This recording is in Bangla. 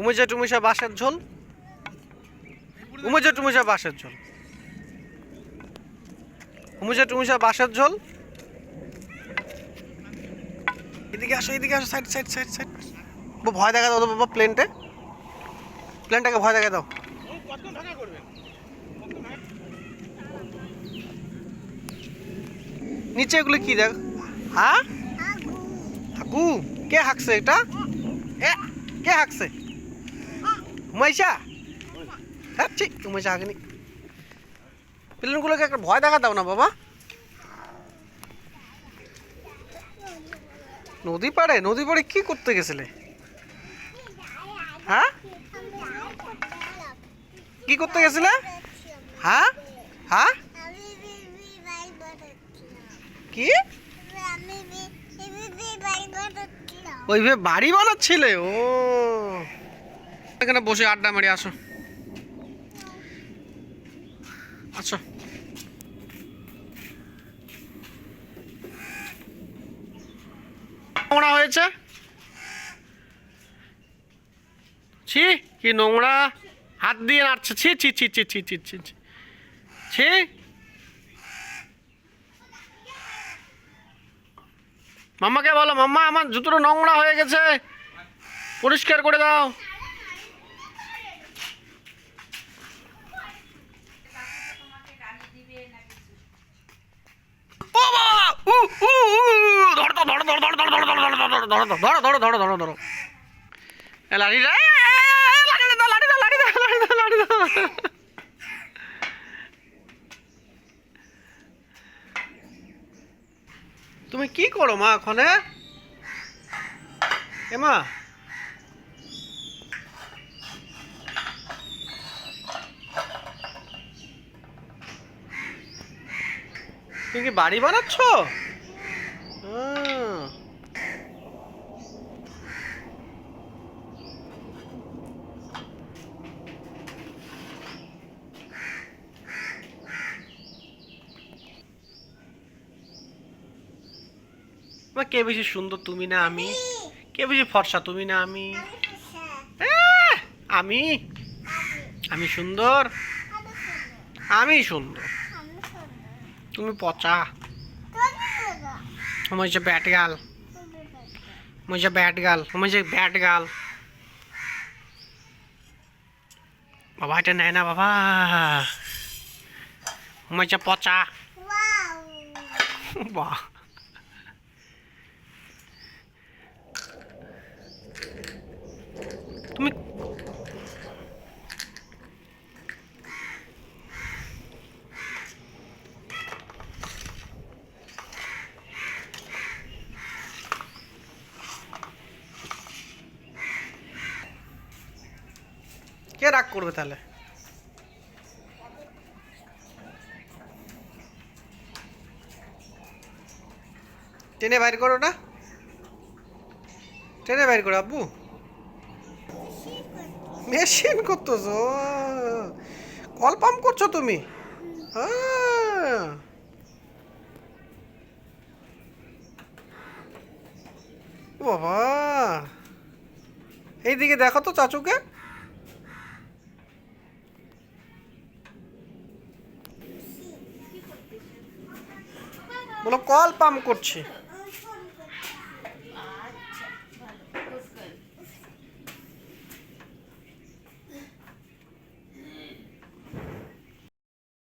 উমেজা টুমেশা বাঁশের ঝোল? উমেজা টুমেশা বাঁশের ঝোল। উমেজা টুমেশা বাঁশের ঝোল? এদিকে আসো এদিকে আসো সাইড সাইড সাইড সাইড ভয় দেখা দাও তো বাবা প্লেনটে প্লেনটাকে ভয় দেখা দাও নিচে এগুলো কি দেখ? হ্যাঁ? হাকু কে হাঁকছে এটা? এ কে হাঁকছে উমাইশা হ্যাঁ ঠিক উমাইশা হাঁকেনি প্লেনগুলোকে একটা ভয় দেখা দাও না বাবা। নদী পাড়ে নদী পাড়ে কি করতে গেছিলে? হ্যাঁ? কি করতে গেছিলে? হ্যাঁ? হ্যাঁ? কি? ওইভাবে বাড়ি বানাচ্ছিলে? ও। এখানে বসে আড্ডা মারি, আসো। আচ্ছা নোংরা হয়েছে? ছি, কি নোংরা? হাত দিয়ে নাড়ছে। ছি ছি ছি ছি ছি ছি ছি। ছি। মাম্মাকে বলো, মাম্মা, আমার জুতোটা নোংরা হয়ে গেছে। পরিষ্কার করে দাও। লাড়ি দাও, লাঠি দাও। তুমি কি করো মা ওখানে এ মা তুমি কি বাড়ি বানাচ্ছ। কে বেশি সুন্দর তুমি না আমি? কে বেশি ফর্সা তুমি না আমি? আমি? আমি সুন্দর? আমি সুন্দর। তুমি पोचा मुझे बैट गाल। मुझे बैट गाल। मुझे बैट गाल। बाबा टे नैना बाबा। मुझे पोचा वाह। কে রাগ করবে তাহলে? টেনে বাইর করো ওটা টেনে বাইর করো, আব্বু। মেশিন করতেছো? কল পাম্প করছ তুমি। ও বাবা। এইদিকে দেখো তো চাচুকে। বলো কল পাম্প করছে।